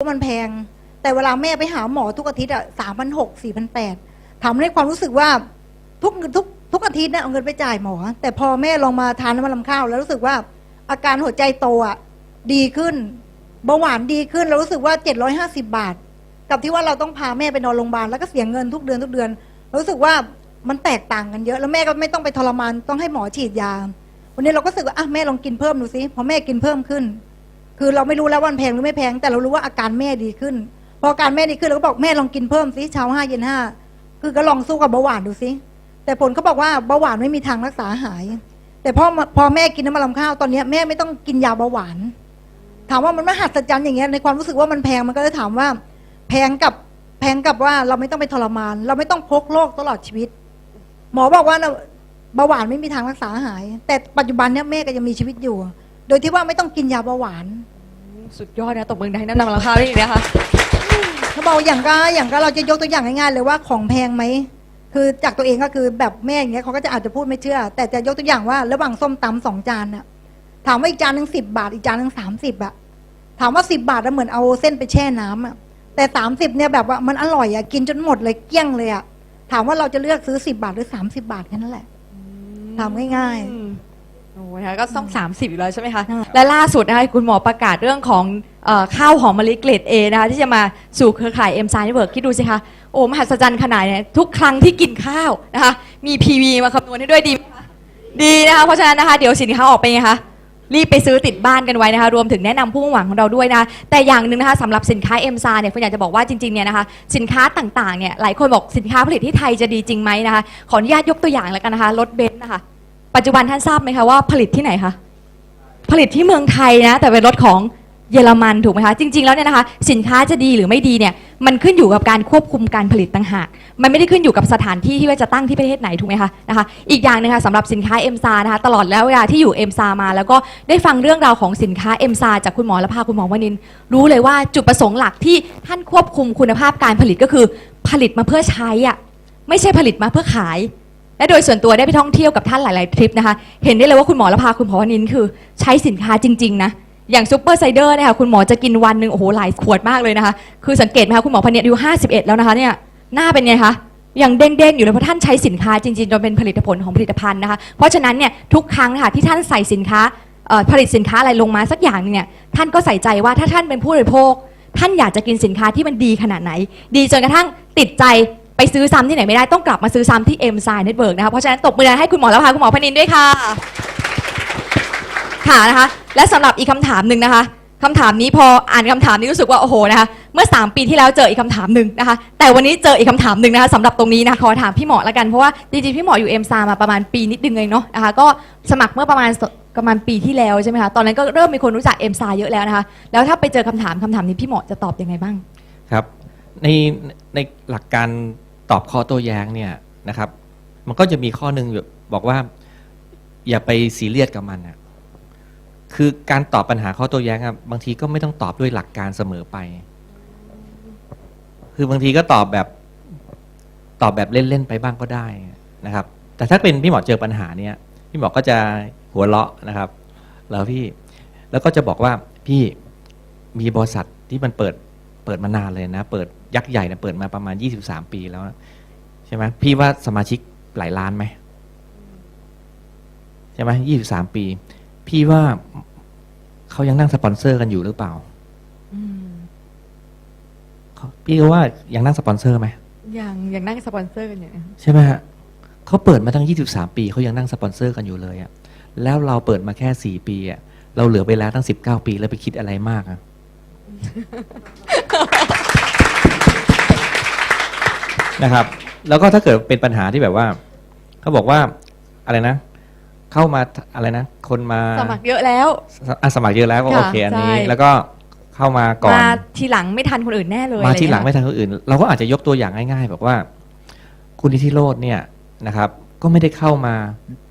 มันแพง แต่เวลาแม่ไปหาหมอทุกอาทิตย์อะสามพันหกสี่พันแปดทำให้ความรู้สึกว่าทุกทุกทุกอาทิตย์เนี่ยเอาเงินไปจ่ายหมอ แต่พอแม่ลองมาทานน้ำมันลำข้าว แล้วรู้สึกว่าอาการหัวใจโตอะดีขึ้นเบาหวานดีขึ้นแล้วรู้สึกว่าเจ็ดร้อยห้าสิบาท กับที่ว่าเราต้องพาแม่ไปนอนโรงพยาบาลแล้วก็เสียเงินทุกเดือนทุกเดือนรู้สึกว่ามันแตกต่างกันเยอะแล้วแม่ก็ไม่ต้องไปทรมานต้องให้หมอฉีดยา วันนี้เราก็รู้สึกว่าอะแม่ลองกินเพิ่มดูสิพอแม่กินเพิ่มขึ้น คือเราไม่รู้แล้วว่ามันแพงหรือไม่แพง แต่เรารู้ว่าอาการแม่ดีขึ้น พออาการแม่ดีขึ้นเราก็บอกแม่ลองกินเพิ่มสิเช้าห้าเย็นห้าคือก็ลองสู้กับเบาหวานดูสิแต่ผลเขาบอกว่าเบาหวานไม่มีทางรักษาหาย แต่พอพอแม่กินน้ำมันลำข้าวตอนนี้แม่ไม่ต้องกินยาเบาหวาน ถามว่ามันมหัศจรรย์อย่างเงี้ยในความรู้สึกว่ามันแพงมันก็เลยถามว่า แพงกับแพงกับว่าเราไม่ต้องไปทรมาน เราไม่ต้องพกโรคตลอดชีวิต หมอบอกว่าเบาหวานไม่มีทางรักษาหาย แต่ปัจจุบันเนี้ยแม่ก็ยังมีชีวิตอยู่ โดยที่ว่าไม่ต้องกินยาเบาหวาน สุดยอดนะตบมือให้น้ำนำราคาพี่นะคะเขาบอกอย่างก็อย่างก็เราจะยกตัวอย่างง่ายๆเลยว่าของแพงไหมคือจากตัวเองก็คือแบบแม่อย่างเงี้ยเขาก็จะอาจจะพูดไม่เชื่อ แต่จะยกตัวอย่างว่า ระหว่างส้มตำสองจานน่ะถามว่าอีกจานหนึ่งสิบบาท อีกจานหนึ่งสามสิบอะถามว่าสิบบาทแล้วเหมือนเอาเส้นไปแช่น้ำอะแต่สามสิบเนี่ยแบบว่ามันอร่อยอะกินจนหมดเลยเกลี้ยงเลยอะถามว่าเราจะเลือกซื้อสิบบาทหรือสามสิบบาทแค่นั้นแหละถามง่ายอืม โอ้ยนะคะก็ต้อง 30อยู่แล้วใช่ไหมคะใช่และล่าสุดนะคะคุณหมอประกาศเรื่องของเออข้าวหอมมะลิเกรด A นะคะที่จะมาสู่เครือข่ายเอ็มไซน์เวิร์กคิดดูสิคะโอ้มหัศจรรย์ขนาดเนี่ยทุกครั้งที่กินข้าวนะคะมี PV มาคำนวณให้ด้วยดีไหมคะดีนะคะเพราะฉะนั้นนะคะเดี๋ยวสินค้าออกไปไงคะรีบไปซื้อติดบ้านกันไว้นะคะรวมถึงแนะนำผู้มุ่งหวังของเราด้วยนะแต่อย่างหนึ่งนะคะสำหรับสินค้าเอ็มซาเนี่ยคุณอยากจะบอกว่าจริงๆเนี่ยนะคะสินค้าต่างๆเนี่ยหลายคนบอกสินค้าผลิตที่ไทยจะดีจริงไหมนะคะขออนุญาตยกตัวอย่างแล้วกันนะคะรถเบนซ์นะคะ ปัจจุบันท่านทราบไหมคะว่าผลิตที่ไหนคะผลิตที่เมืองไทยนะ แต่เป็นรถของเยอรมันถูกไหมคะ จริง ๆ แล้วเนี่ยนะคะ สินค้าจะดีหรือไม่ดีเนี่ยมันขึ้นอยู่กับการควบคุมการผลิตต่างหาก มันไม่ได้ขึ้นอยู่กับสถานที่ที่ว่าจะตั้งที่ประเทศไหนถูกไหมคะนะคะ อีกอย่างหนึงค่ะสำหรับสินค้าเอ็มซานะคะตลอดแล้วเวลาที่อยู่เอ็มซามา แล้วก็ได้ฟังเรื่องราวของสินค้าเอ็มซาจากคุณหมอและพาคุณหมอวนิน รู้เลยว่าจุดประสงค์หลักที่ท่านควบคุมคุณภาพการผลิตก็คือ ผลิตมาเพื่อใช้อะไม่ใช่ผลิตมาเพื่อขาย และโดยส่วนตัวได้ไปท่องเที่ยวกับท่านหลาย ๆ ทริปนะคะ เห็นได้เลยว่าคุณหมอละพาคุณหมอวนินคือ ใช้สินค้าจริง ๆ นะ อย่างซูเปอร์ไซเดอร์เนี่ยค่ะคุณหมอจะกินวันหนึ่งโอ้โหหลายขวดมากเลยนะคะ คือสังเกตไหมคะคุณหมอพเนียอายุ51 แล้วนะคะเนี่ยหน้าเป็นไงคะยังเด้ง ๆ อยู่เลยเพราะท่านใช้สินค้าจริงๆจนเป็นผลิตผลของผลิตภัณฑ์นะคะ เพราะฉะนั้นเนี่ยทุกครั้งค่ะที่ท่านใส่สินค้าผลิตสินค้าอะไรลงมาสักอย่างหนึงเนี่ยท่านก็ใส่ใจว่าถ้าท่านเป็นผู้บริโภค ท่านอยากจะกินสินค้าที่มันดีขนาดไหน ดีจนกระทั่งติดใจ ไปซื้อซ้ำที่ไหนไม่ได้ต้องกลับมาซื้อซ้ำที่ M s i Network นะคะเพราะฉะนั้นตบมือให้คุณหมอแล้วค่ะคุณหมอพนินด้วยค่ะ ค่ะนะคะ และสำหรับอีกคำถามหนึ่งนะคะคำถามนี้พออ่านคำถามนี้รู้สึกว่าโอ้โหนะคะเมื่อ 3 ปีที่แล้วเจออีกคำถามหนึ่งนะคะ แต่วันนี้เจออีกคำถามหนึ่งนะคะสำหรับตรงนี้นะคะขอถามพี่หมอละกันเพราะว่าจริงๆพี่หมออยู่เอ็มซามาประมาณปีนิดนึงเลยเนาะนะคะก็สมัครเมื่อประมาณประมาณปีที่แล้วใช่ไหมคะตอนนั้นก็เริ่มมีคนรู้จักเอ็มซาเยอะแล้วนะคะแล้วถ้าไปเจอคำถามคำถามนี้พี่หมอจะตอบยังไงบ้างครับในในหลักการ ตอบข้อโต้แย้งเนี่ยนะครับ มันก็จะมีข้อหนึ่งบอกว่า อย่าไปซีเรียสกับมันนะคือการตอบปัญหาข้อโต้แย้งอะบางทีก็ไม่ต้องตอบด้วยหลักการเสมอไป คือบางทีก็ตอบแบบตอบแบบเล่นๆไปบ้างก็ได้นะครับ แต่ถ้าเป็นพี่หมอเจอปัญหาเนี่ยพี่หมอก็จะหัวเราะนะครับ แล้วพี่แล้วก็จะบอกว่าพี่มีบริษัทที่มันเปิดเปิดมานานเลยนะ เปิด ยักษ์ใหญ่นะเปิดมาประมาณ 23 ปีแล้วนะใช่ไหมพี่ว่าสมาชิกหลายล้านไหมใช่ไหม23ปี พี่ว่าเขายังนั่งสปอนเซอร์กันอยู่หรือเปล่าอืมเขาพี่ก็ว่ายังนั่งสปอนเซอร์ไหมอย่างอย่างนั่งสปอนเซอร์กันอยู่เนี่ยใช่ไหมฮะเขาเปิดมาตั้ง23ปีเขายังนั่งสปอนเซอร์กันอยู่เลยอะแล้วเราเปิดมาแค่4ปีอะเราเหลือไปแล้วตั้ง19ปีแล้วไปคิดอะไรมากอะ นะครับ แล้วก็ถ้าเกิดเป็นปัญหาที่แบบว่าเขาบอกว่าอะไรนะ เข้ามาอะไรนะ คนมาสมัครเยอะแล้ว อะสมัครเยอะแล้วก็ค่ะโอเคอันนี้ ใช่ แล้วก็เข้ามาก่อน มาทีหลังไม่ทันคนอื่นแน่เลยมาอะไรทีหลังเยไม่ทันคนอื่น เราก็อาจจะยกตัวอย่างง่ายๆแบบว่า คุณนิธิโรธเนี่ยนะครับ ก็ไม่ได้เข้ามา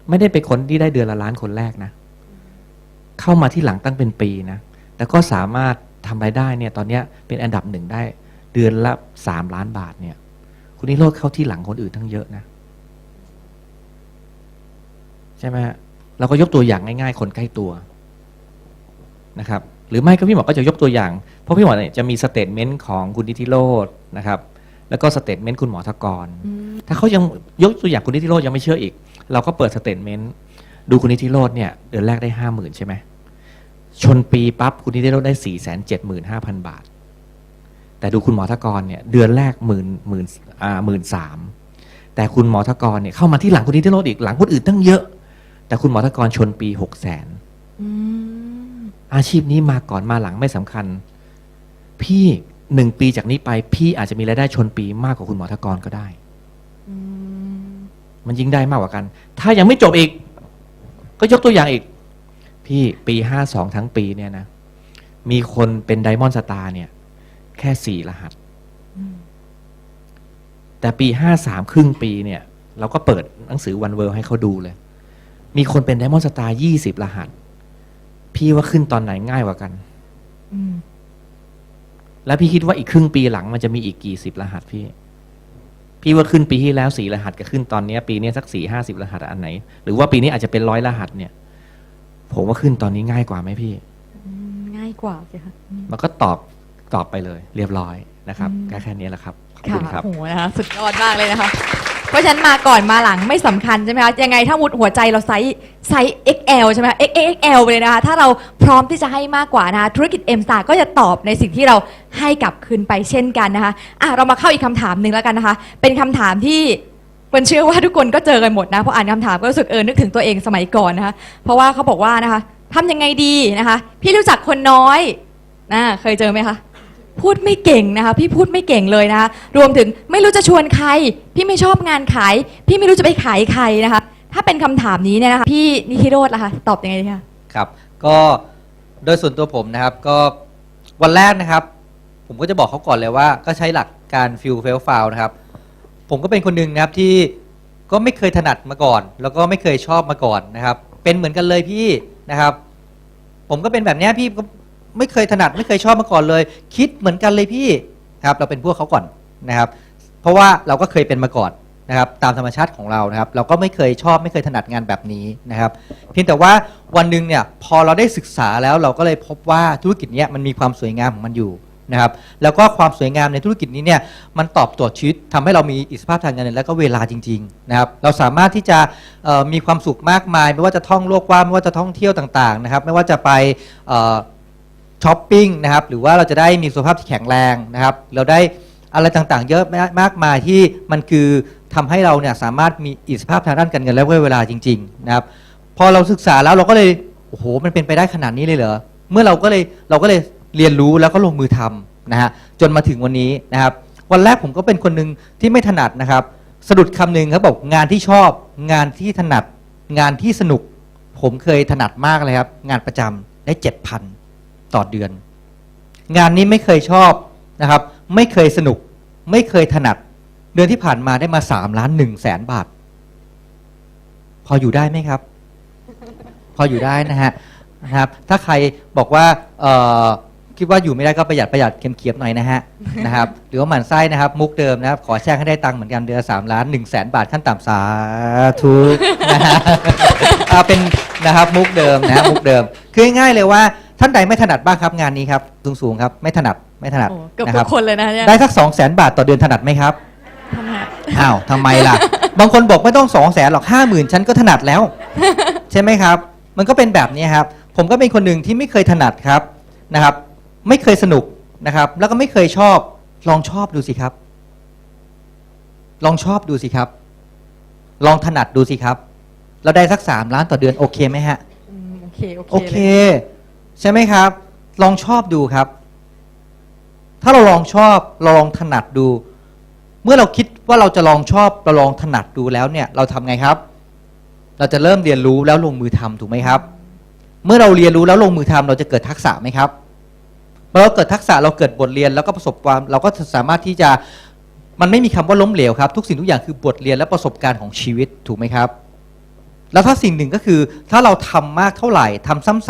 ไม่ได้เป็นคนที่ได้เดือนละล้านคนแรกนะ เข้ามาที่หลังตั้งเป็นปีนะแต่ก็สามารถทำรายได้เนี่ย ตอนเนี้ยเป็นอันดับหนึ่งได้ เดือนละสามล้านบาทเนี่ย คุณนิโรธเข้าที่หลังคนอื่นทั้งเยอะนะ ใช่ไหมฮะเราก็ยกตัวอย่างง่ายๆ คนใกล้ตัวนะครับ หรือไม่ก็พี่หมอก็จะยกตัวอย่าง เพราะพี่หมอเนี่ยจะมีสเตทเมนต์ของคุณนิติโรธนะครับ แล้วก็สเตทเมนต์คุณหมอทกร ถ้าเขายังยกตัวอย่างคุณนิติโรธยังไม่เชื่ออีก เราก็เปิดสเตทเมนต์ดูคุณนิติโรธเนี่ยเดือนแรกได้ห้าหมื่นใช่ไหมชนปีปั๊บคุณนิติโรธได้สี่แสนเจ็ดหมื่นห้าพันบาท แต่ดูคุณหมอทกรเนี่ยเดือนแรกหมื่นหมื่นอ่าหมื่นสามแต่คุณหมอทกรเนี่ยเข้ามาที่หลังคุณนิติโรธอีกหลังคนอื่นตั้งเยอะ แต่คุณหมอทกรชนปีหกแสนอืมอาชีพนี้มาก่อนมาหลังไม่สำคัญ พี่หนึ่งปีจากนี้ไป พี่อาจจะมีรายได้ชนปีมากกว่าคุณหมอทกรก็ได้อืมมันยิ่งได้มากกว่ากัน ถ้ายังไม่จบอีก ก็ยกตัวอย่างอีก พี่ปีห้าสองทั้งปีเนี่ยนะ มีคนเป็นไดมอนด์สตาร์เนี่ย แค่สี่รหัส แต่ปีห้าสามครึ่งปีเนี่ย เราก็เปิดหนังสือวันเวิร์ให้เขาดูเลย มีคนเป็นไดมอนด์สตาร์ยี่สิบรหัส พี่ว่าขึ้นตอนไหนง่ายกว่ากันอืมแล้วพี่คิดว่าอีกครึ่งปีหลังมันจะมีอีกกี่สิบรหัสพี่ พี่ว่าขึ้นปีที่แล้วสี่รหัสกับขึ้นตอนเนี้ยปีเนี้ยสักสี่ห้าสิบรหัสอันไหน หรือว่าปีนี้อาจจะเป็นร้อยรหัสเนี่ย ผมว่าขึ้นตอนนี้ง่ายกว่าไหมพี่อืมง่ายกว่าสิคะอืมมันก็ตอบ ตอบไปเลยเรียบร้อยนะครับอืมแค่แค่นี้แหละครับขอบคุณครับ โอ้โหนะคะสุดยอดมากเลยนะคะ เพราะฉะนั้นมาก่อนมาหลังไม่สำคัญใช่ไหมคะยังไงถ้ามุดหัวใจเราไซส์ไซส์ XL ใช่ไหมคะ XXL ไปเลยนะคะ ถ้าเราพร้อมที่จะให้มากกว่านะคะธุรกิจ M Star ก็จะตอบในสิ่งที่เราให้กลับคืนไปเช่นกันนะคะอะเรามาเข้าอีกคำถามหนึ่งแล้วกันนะคะ เป็นคำถามที่เปิ้ลเชื่อว่าทุกคนก็เจอกันหมดนะพออ่านคำถามก็รู้สึกเออนึกถึงตัวเองสมัยก่อนนะคะ เพราะว่าเขาบอกว่านะคะทำยังไงดีนะคะ พี่รู้จักคนน้อยนะเคยเจอไหมคะ พูดไม่เก่งนะคะ พี่พูดไม่เก่งเลยนะคะ รวมถึงไม่รู้จะชวนใคร พี่ไม่ชอบงานขาย พี่ไม่รู้จะไปขายใครนะคะ ถ้าเป็นคำถามนี้เนี่ยนะคะพี่นิคิโรธล่ะคะตอบยังไงดีคะครับก็โดยส่วนตัวผมนะครับก็วันแรกนะครับ ผมก็จะบอกเขาก่อนเลยว่า ก็ใช้หลักการฟิลเฟลฟาวนะครับ ผมก็เป็นคนหนึ่งนะครับที่ก็ไม่เคยถนัดมาก่อน แล้วก็ไม่เคยชอบมาก่อนนะครับ เป็นเหมือนกันเลยพี่นะครับ ผมก็เป็นแบบเนี้ยพี่ก็ ไม่เคยถนัดไม่เคยชอบมาก่อนเลย คิดเหมือนกันเลยพี่นะครับเราเป็นพวกเขาก่อนนะครับ เพราะว่าเราก็เคยเป็นมาก่อนนะครับตามธรรมชาติของเรานะครับ เราก็ไม่เคยชอบไม่เคยถนัดงานแบบนี้นะครับ เพียงแต่ว่าวันหนึ่งเนี่ยพอเราได้ศึกษาแล้วเราก็เลยพบว่าธุรกิจนี้มันมีความสวยงามของมันอยู่นะครับ แล้วก็ความสวยงามในธุรกิจนี้เนี่ยมันตอบโจทย์ชีวิตทำให้เรามีอิสรภาพทางเงินและก็เวลาจริงๆนะครับ เราสามารถที่จะมีความสุขมากมาย ไม่ว่าจะท่องโลกกว้างไม่ว่าจะท่องเที่ยวต่างๆนะครับ ไม่ว่าจะไป ช้อปปิ้งนะครับหรือว่าเราจะได้มีสุขภาพที่แข็งแรงนะครับ เราได้อะไรต่างๆ เยอะมากมายที่มันคือทำให้เราเนี่ยสามารถมีอิสรภาพทางด้านการเงินและเวลาจริงๆนะครับพอเราศึกษาแล้วเราก็เลยโอ้โหมันเป็นไปได้ขนาดนี้เลยเหรอเมื่อเราก็เลยเราก็เลยเรียนรู้แล้วก็ลงมือทำนะฮะจนมาถึงวันนี้นะครับ วันแรกผมก็เป็นคนหนึ่งที่ไม่ถนัดนะครับ สะดุดคำหนึ่งครับบอกงานที่ชอบ งานที่ถนัด งานที่สนุก ผมเคยถนัดมากเลยครับ งานประจำได้เจ็ดพัน ต่อเดือน งานนี้ไม่เคยชอบนะครับ ไม่เคยสนุก ไม่เคยถนัด เดือนที่ผ่านมาได้มาสามล้านหนึ่งแสนบาท พออยู่ได้ไหมครับ พออยู่ได้นะฮะนะครับ ถ้าใครบอกว่าคิดว่าอยู่ไม่ได้ก็ประหยัดประหยัดเข็มๆหน่อยนะฮะนะครับหรือว่าหมั่นไส้นะครับ มุกเดิมนะครับ ขอแช่งให้ได้ตังค์เหมือนกันเดือนสามล้านหนึ่งแสนบาทขั้นต่ำสาธุนะฮะเอาเป็นนะครับมุกเดิมนะฮะมุกเดิม คือง่ายๆเลยว่า ท่านใดไม่ถนัดบ้างครับงานนี้ครับสูงๆครับไม่ถนัดไม่ถนัดโอ้เกือบนะทุครับกคนเลยนะคะเนี่ยได้สักสองแสนบาทต่อเดือนถนัดไหมครับ ทำไมอะอ้าวทำไมล่ะ บางคนบอกไม่ต้องสองแสนหรอกห้าหมื่นฉันก็ถนัดแล้ว ใช่ไหมครับ มันก็เป็นแบบนี้ครับ ผมก็เป็นคนหนึ่งที่ไม่เคยถนัดครับนะครับ ไม่เคยสนุกนะครับ แล้วก็ไม่เคยชอบ ลองชอบดูสิครับ ลองชอบดูสิครับ ลองถนัดดูสิครับ เราได้สักสามล้านต่อเดือนโอเคไหมฮะ อืมโอเค โอเคโอเคลย ใช่ไหมครับ ลองชอบดูครับ ถ้าเราลองชอบเราลองถนัดดู เมื่อเราคิดว่าเราจะลองชอบเราลองถนัดดูแล้วเนี่ย เราทำไงครับ เราจะเริ่มเรียนรู้แล้วลงมือทำถูกไหมครับ เมื่อเราเรียนรู้แล้วลงมือทำเราจะเกิดทักษะไหมครับเมื่อเราเกิดทักษะเราเกิดบทเรียนแล้วก็ประสบความเราก็สามารถที่จะมันไม่มีคำว่าล้มเหลวครับ ทุกสิ่งทุกอย่างคือบทเรียนและประสบการณ์ของชีวิตถูกไหมครับ แล้วถ้าสิ่งหนึ่งก็คือถ้าเราทำมากเท่าไหร่ทำซ้ำๆ